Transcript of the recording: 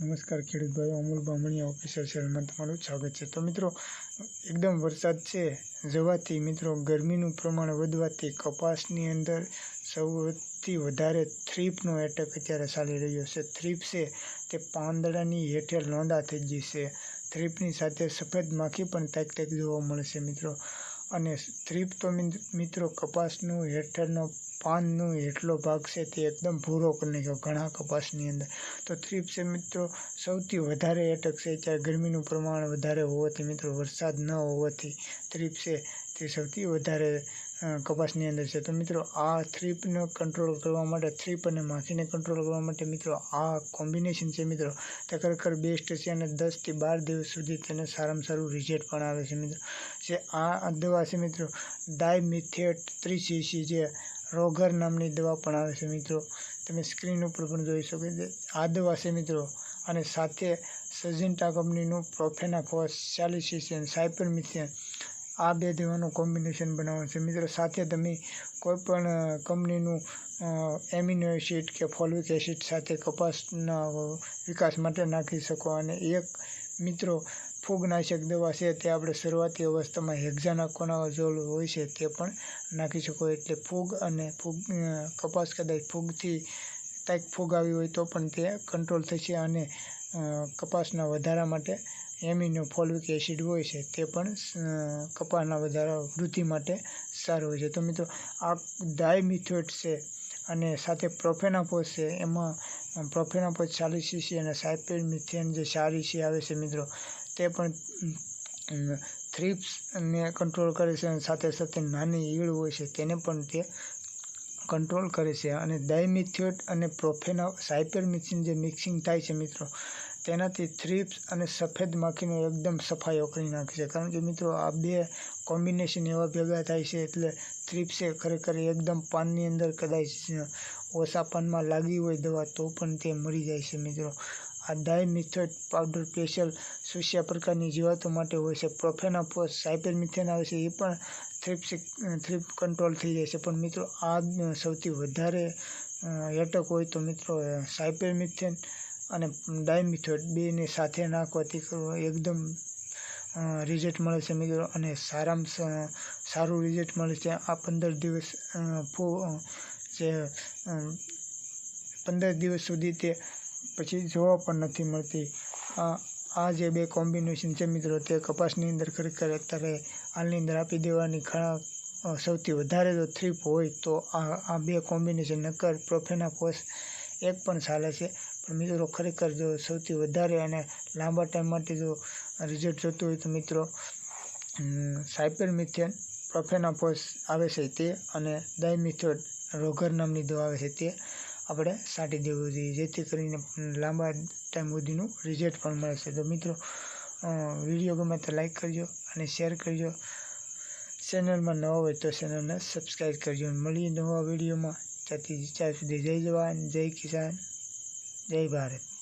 નમસ્કાર, ખેડૂત ભાઈઓ. અમૂલ બામણીયા ઓફિસર સેલમાં તમારું સ્વાગત છે. તો મિત્રો, એકદમ વરસાદ છે. જવાથી મિત્રો, ગરમીનું પ્રમાણ વધવાથી કપાસની અંદર સૌથી વધારે થ્રીપનો એટેક અત્યારે ચાલી રહ્યો છે. થ્રીપ છે તે પાંદડાની હેઠળ લોંડા થઈ ગઈ છે. થ્રીપની સાથે સફેદ માખી પણ તાક તાક જોવા મળશે મિત્રો. અને થ્રીપ તો મિત્રો, કપાસનું હેઠળનો પાનનો હેઠલો ભાગ છે તે એકદમ ભૂરો કરી નાખ્યો ઘણા કપાસની અંદર. તો થ્રીપ છે મિત્રો, સૌથી વધારે અટકશે છે ત્યારે ગરમીનું પ્રમાણ વધારે હોવાથી મિત્રો, વરસાદ ન હોવાથી થ્રીપ છે તે સૌથી વધારે કપાસની અંદર છે. તો મિત્રો, આ થ્રીપનો કંટ્રોલ કરવા માટે થ્રીપ અને માખીને કંટ્રોલ કરવા માટે મિત્રો, આ કોમ્બિનેશન છે મિત્રો. તે ખરેખર બેસ્ટ છે અને દસથી બાર દિવસ સુધી તેને સારામાં સારું રિઝલ્ટ પણ આવે છે મિત્રો. જે આ દવા છે મિત્રો ડાયમિથેટ ત્રીસ ઈસી જે રોગર નામની દવા પણ આવે છે મિત્રો. તમે સ્ક્રીન ઉપર પણ જોઈ શકો છો. આ દવા છે મિત્રો. અને સાથે સજિન્ટા કંપનીનું પ્રોફેનાફોસ ચાલીસ સાયપર સાયપરમિથિયન આ બે દવાનું કોમ્બિનેશન બનાવવાનું છે. મિત્રો, સાથે તમે કોઈપણ કંપનીનું એમિનો એસિડ કે ફોલિક એસિડ સાથે કપાસના વિકાસ માટે નાખી શકો. અને એક મિત્રો ફૂગનાશક દવા છે તે આપણે શરૂઆતી અવસ્થામાં હેક્ઝાનાકોનાઝોલ હોય છે તે પણ નાખી શકો. એટલે ફૂગ અને ફૂગ કપાસ કદાચ ફૂગથી કાંઈક ફૂગ આવી હોય તો પણ તે કંટ્રોલ થશે અને કપાસના વધારા માટે એમિનો ફોલ્વિક એસિડ હોય છે તે પણ કપાસના વધારા વૃદ્ધિ માટે સારું હોય છે. તો મિત્રો, આ ડાયમિથોએટ છે અને સાથે પ્રોફેનાપોસ છે. એમાં પ્રોફેનાપોસ ચાલીસ સીસી અને સાયપરમિથેન જે સારી ઈસી આવે છે મિત્રો તે પણ થ્રીપ્સને કંટ્રોલ કરે છે અને સાથે સાથે નાની ઈળ હોય છે તેને પણ તે કંટ્રોલ કરે છે. અને ડાયમિથ્યોટ અને પ્રોફેના સાયપરમિથિન જે મિક્સિંગ થાય છે મિત્રો, તેનાથી થ્રીપ્સ અને સફેદ માખીનો એકદમ સફાઈઓ કરી નાખે છે. કારણ કે મિત્રો, આ બે કોમ્બિનેશન એવા ભેગા થાય છે એટલે થ્રીપ્સે ખરેખર એકદમ પાનની અંદર કદાચ, ઓછા પાનમાં લાગી હોય દવા તો પણ તે મરી જાય છે મિત્રો. આ ડાયમિથોટ પાવડર સ્પેશિયલ સુસ્યા પ્રકારની જીવાતો માટે હોય છે. પ્રોફેનાફોસ સાયપરમિથેન આવે છે, એ પણ થ્રીપ થ્રીપ કંટ્રોલ થઈ જાય છે. પણ મિત્રો, આ સૌથી વધારે એટક હોય તો મિત્રો સાયપરમિથેન અને ડાયમિથોટ બેને સાથે નાખવાથી એકદમ રિઝલ્ટ મળે છે મિત્રો. અને સારામાં સારું રિઝલ્ટ મળે છે. આ પંદર દિવસ ફો જે પંદર દિવસ સુધી તે પછી જોવા પણ નથી મળતી. આ જે બે કોમ્બિનેશન છે મિત્રો, તે કપાસની અંદર ખરેખર અત્યારે હાલની અંદર આપી દેવાની ઘણા સૌથી વધારે જો થ્રીપ હોય તો આ આ બે કોમ્બિનેશન નકર પ્રોફેનાફોસ એક પણ ચાલે છે. પણ મિત્રો ખરેખર જો સૌથી વધારે અને લાંબા ટાઈમ માટે જો રિઝલ્ટ જોતું હોય તો મિત્રો સાયપરમિથેન પ્રોફેનાફોસ આવે છે તે અને ડાયમિથોડ રોગર નામની દવા આવે છે તે. આપણે છાંટી દેવું જોઈએ, જેથી કરીને લાંબા ટાઈમ સુધીનું રિઝલ્ટ પણ મળે છે. તો મિત્રો વીડિયો ગમે તો લાઈક કરજો અને શેર કરજો. ચેનલમાં નવા હોય તો ચેનલને સબસ્ક્રાઈબ કરજો. મળીએ નવા વિડીયોમાં ત્યાંથી ત્યાં સુધી જય જવાન, જય કિસાન, જય ભારત.